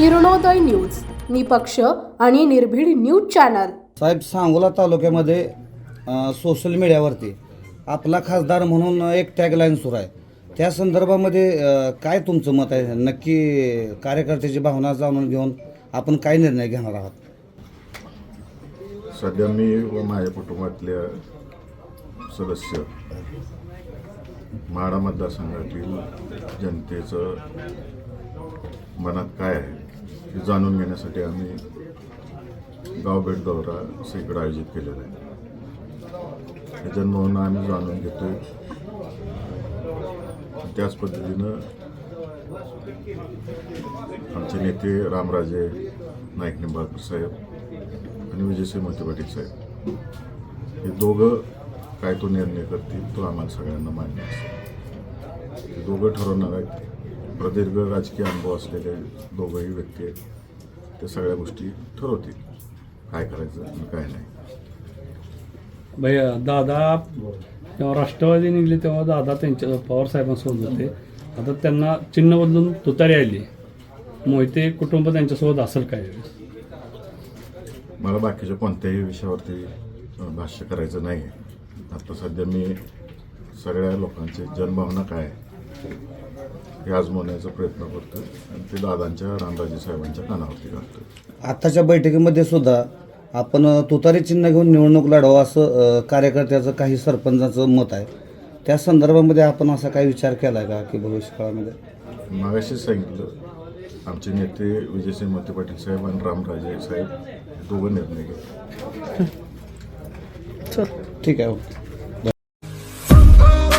Kiranoday news. निपक्ष आणि निर्भीड न्यूज चॅनल. साहेब सांगोला तालुक्यामध्ये अ, सोशल मीडियावरती आपला खासदार म्हणून एक टॅगलाईन सुरू आहे. त्या संदर्भामध्ये अ, काय तुमचं मत आहे? नक्की कार्यकर्त्याची भावना जाणून घेऊन आपण काय निर्णय घेणार आहात? सध्या मी व माझ्या कुटुंबातल्या सदस्य म्हाडा मतदारसंघातील जनतेचं मनात काय आहे हे जाणून घेण्यासाठी आम्ही गावभेट दौरा सगळीकडे आयोजित केलेला आहे. हे जन्मभूमी आम्ही जाणून घेतो त्याच पद्धतीनं आमचे नेते रामराजे नाईक निंबाळकर साहेब आणि विजयसिंह मोहिते पाटील साहेब. हे दोघं काय तो निर्णय करतील तो आम्हाला सगळ्यांना मान्य असेल ते दोघं ठरवणार आहेत. प्रदीर्घ राजकीय अनुभव असलेले दोघंही व्यक्ती आहेत. ते सगळ्या गोष्टी ठरवतील. काय करायचं आणि काय नाही. भैया दादा जेव्हा राष्ट्रवादी निघले तेव्हा दादा त्यांच्या पवार साहेबांसोबत होते. आता त्यांना चिन्ह बदलून तुतारी आली. मोहिते कुटुंब त्यांच्यासोबत असेल काय मला बाकीच्या कोणत्याही विषयावरती भाष्य करायचं नाही आहे आता सध्या मी सगळ्या लोकांची जनभावना काय आहे? हे आजमावण्याचा प्रयत्न करतो आणि ते दादांच्या रामराजे साहेबांच्या कानावरती घालतो आत्ताच्या बैठकीमध्ये सुद्धा आपण तुतारी चिन्ह घेऊन निवडणूक लढवा असं अ, कार्यकर्त्याचं काही सरपंचाचं मत आहे. त्या संदर्भामध्ये आपण असा काही विचार केला आहे का की भविष्य काळामध्ये? मागाशीच सांगितलं आमचे नेते विजयसिंह मोहिते पाटील साहेब आणि रामराजे साहेब हे दोघं निर्णय घेतात. ठीक आहे ओके.